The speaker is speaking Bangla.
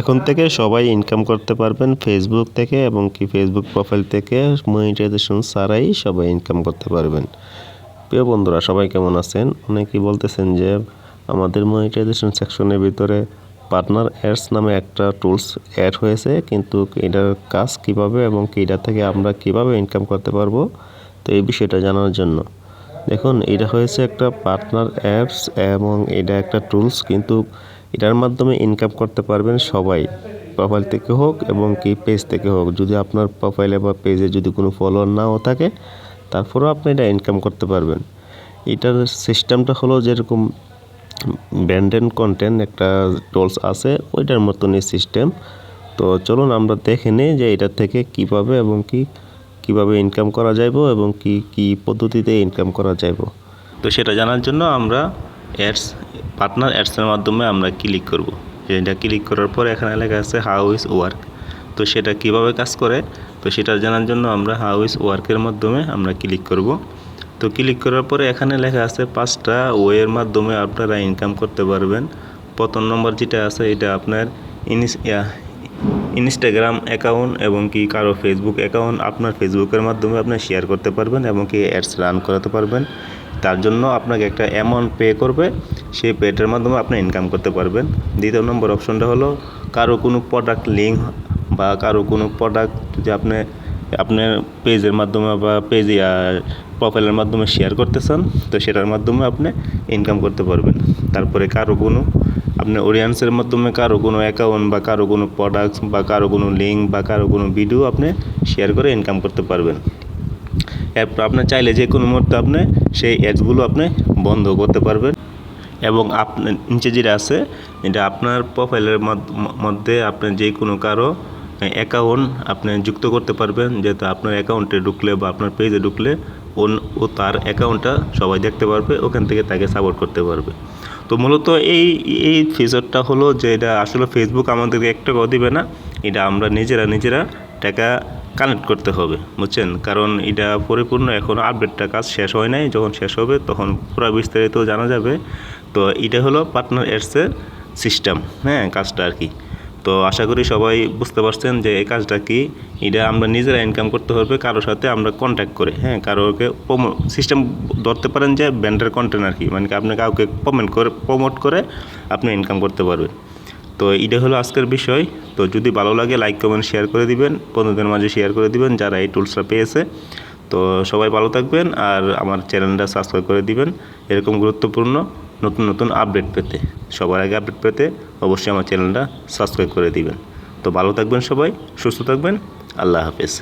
এখন থেকে সবাই ইনকাম করতে পারবেন ফেসবুক থেকে এবং কি ফেসবুক প্রোফাইল থেকে মনিটাইজেশন ছাড়াই সবাই ইনকাম করতে পারবেন। প্রিয় বন্ধুরা, সবাই কেমন আছেন? অনেকেই বলতেছেন যে আমাদের মনিটাইজেশন সেকশনের ভিতরে পার্টনার অ্যাডস নামে একটা টুলস অ্যাড হয়েছে, কিন্তু এটার কাজ কীভাবে এবং কি এটা থেকে আমরা কীভাবে ইনকাম করতে পারব, তো এই বিষয়টা জানার জন্য। দেখুন, এটা হয়েছে একটা পার্টনার অ্যাপস এবং এটা একটা টুলস কিন্তু এটার মাধ্যমে ইনকাম করতে পারবেন সবাই প্রোফাইল থেকে হোক এবং কি পেজ থেকে হোক। যদি আপনার প্রোফাইলে বা পেজে যদি কোনো ফলোয়ার নাও থাকে, তারপরেও আপনি এটা ইনকাম করতে পারবেন। এটার সিস্টেমটা হলো যেরকম ব্র্যান্ডেড কন্টেন্ট একটা টুলস আছে, ওইটার মতনই সিস্টেম তো চলুন আমরা দেখে নিই যে এটা থেকে কীভাবে এবং কি, কীভাবে ইনকাম করা যাইব এবং কি কি পদ্ধতিতে ইনকাম করা যাইব। তো সেটা জানার জন্য আমরা অ্যাডস পার্টনার অ্যাডসের মাধ্যমে আমরা ক্লিক করব। যেটা ক্লিক করার পর এখানে লেখা আছে হাউ ইজ ওয়ার্ক তো সেটা কীভাবে কাজ করে? তো সেটা জানার জন্য আমরা হাউ ইজ ওয়ার্কের মাধ্যমে আমরা ক্লিক করব। তো ক্লিক করার পরে এখানে লেখা আছে পাঁচটা ওয়ের মাধ্যমে আপনারা ইনকাম করতে পারবেন। প্রথম নম্বর যেটা আছে, এটা আপনার ইনিস ইনস্টাগ্রাম অ্যাকাউন্ট এবং কি কারও ফেসবুক অ্যাকাউন্ট আপনার ফেসবুকের মাধ্যমে আপনি শেয়ার করতে পারবেন এবং কি অ্যাডস রান করাতে পারবেন। তার জন্য আপনাকে একটা অ্যামাউন্ট পে করবে। সেই পেটার মাধ্যমে আপনি ইনকাম করতে পারবেন। দ্বিতীয় নম্বর অপশনটা হলো, কারও কোনো প্রোডাক্ট লিঙ্ক বা কারও কোনো প্রোডাক্ট যদি আপনি, আপনার পেজের মাধ্যমে বা পেজে প্রোফাইলের মাধ্যমে শেয়ার করতে চান, তো সেটার মাধ্যমে আপনি ইনকাম করতে পারবেন। তারপরে কারও কোনো, আপনি অডিয়েন্সের মাধ্যমে কারও কোনো অ্যাকাউন্ট বা কারও কোনো প্রোডাক্টস বা কারও কোনো লিঙ্ক বা কারও কোনো ভিডিও আপনি শেয়ার করে ইনকাম করতে পারবেন। এরপর আপনি চাইলে যে কোনো মুহূর্তে আপনি সেই অ্যাডসগুলো আপনি বন্ধ করতে পারবেন। এবং আপনার নিচে যেটা আছে, এটা আপনার প্রোফাইলের মধ্যে আপনি যে কোনো কারও অ্যাকাউন্ট আপনি যুক্ত করতে পারবেন যেহেতু আপনার অ্যাকাউন্টে ঢুকলে বা আপনার পেজে ঢুকলে ও তার অ্যাকাউন্টটা সবাই দেখতে পারবে, ওখান থেকে তাকে সাপোর্ট করতে পারবে। তো মূলত এই এই ফিচারটা হলো যে এটা আসলে ফেসবুক আমাদেরকে একটা টাকাও দিবে না, এটা আমরা নিজেরা নিজেরা টাকা কানেক্ট করতে হবে, বুঝছেন? কারণ এটা পরিপূর্ণ এখন আপডেটটা কাজ শেষ হয় নাই। যখন শেষ হবে, তখন পুরো বিস্তারিত জানা যাবে। তো এটা হলো পার্টনার এডসের সিস্টেম হ্যাঁ কাজটা আর কি। তো আশা করি সবাই বুঝতে পারছেন যে এই কাজটা কি। এটা আমরা নিজেরা ইনকাম করতে হবে কারোর সাথে আমরা কন্ট্যাক্ট করে হ্যাঁ কারোকে সিস্টেম ধরতে পারেন যে ব্যান্ডের কন্টেন্ট আর কি। মানে আপনি কাউকে কমেন্ট করে প্রমোট করে আপনি ইনকাম করতে পারবেন। তো এইটা হলো আজকের বিষয়। তো যদি ভালো লাগে লাইক কমেন্ট শেয়ার করে দিবেন। বন্ধুদের মাঝে শেয়ার করে দিবেন যারা এই টুলসটা পেয়েছে। তো সবাই ভালো থাকবেন আর আমার চ্যানেলটা সাবস্ক্রাইব করে দিবেন। এরকম গুরুত্বপূর্ণ নতুন নতুন আপডেট পেতে। সবার আগে আপডেট পেতে অবশ্যই আমার চ্যানেলটা সাবস্ক্রাইব করে দিবেন। তো ভালো থাকবেন সবাই, সুস্থ থাকবেন। আল্লাহ হাফেজ।